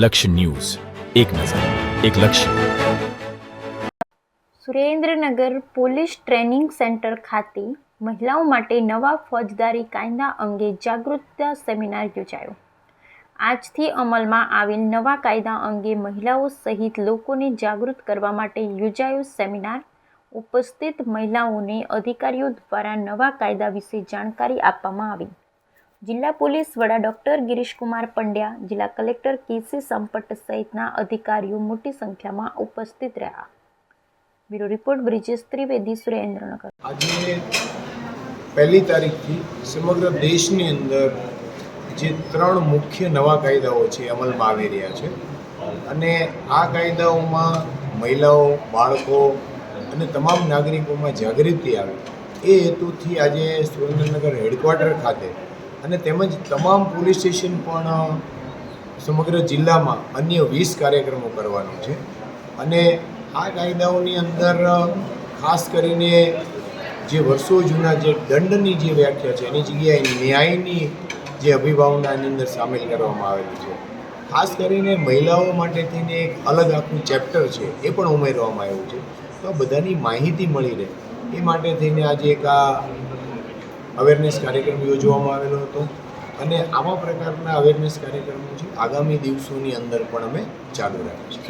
લક્ષ્ય ન્યૂઝ. એક નજર, એક લક્ષ્ય. સુરેન્દ્રનગર પોલીસ ટ્રેનિંગ સેન્ટર ખાતે મહિલાઓ માટે નવા ફોજદારી કાયદા અંગે જાગૃતતા સેમિનાર યોજાયો. આજથી અમલમાં આવેલ નવા કાયદા અંગે મહિલાઓ સહિત લોકોને જાગૃત કરવા માટે યોજાયો સેમિનાર. ઉપસ્થિત મહિલાઓને અધિકારીઓ દ્વારા નવા કાયદા વિશે જાણકારી આપવામાં આવી. જિલ્લા પોલીસ વડા ડોક્ટર ગિરીશકુમાર પંડ્યા, જિલ્લા કલેક્ટર કેસી સંપટ સહિતના અધિકારીઓ મોટી સંખ્યામાં ઉપસ્થિત રહ્યા. Bureau report, Brijesh Trivedi, Surendranagar. આજે પહેલી તારીખથી સમગ્ર દેશની અંદર જે ત્રણ મુખ્ય નવા કાયદાઓ છે અમલમાં આવી રહ્યા છે. અને આ કાયદાઓમાં મહિલાઓ, બાળકો અને તમામ નાગરિકોમાં જાગૃતિ આવે. એ હેતુથી આજે સુરેન્દ્રનગર હેડક્વાર્ટર ખાતે અને તેમજ તમામ પોલીસ સ્ટેશન પણ સમગ્ર જિલ્લામાં અન્ય વીસ કાર્યક્રમો કરવાનો છે. અને આ કાયદાઓની અંદર ખાસ કરીને જે વર્ષો જૂના જે દંડની જે વ્યાખ્યા છે, એની જગ્યાએ ન્યાયની જે અભિભાવનાની અંદર સામેલ કરવામાં આવેલી છે. ખાસ કરીને મહિલાઓ માટે થઈને એક અલગ આખું ચેપ્ટર છે, એ પણ ઉમેરવામાં આવ્યું છે. તો બધાની માહિતી મળી રહે. એ માટે થઈને આજે એક આ અવેરનેસ કાર્યક્રમ યોજવામાં આવેલો હતો. અને આવા પ્રકારના અવેરનેસ કાર્યક્રમો છે, આગામી દિવસોની અંદર પણ અમે ચાલુ રાખીશું.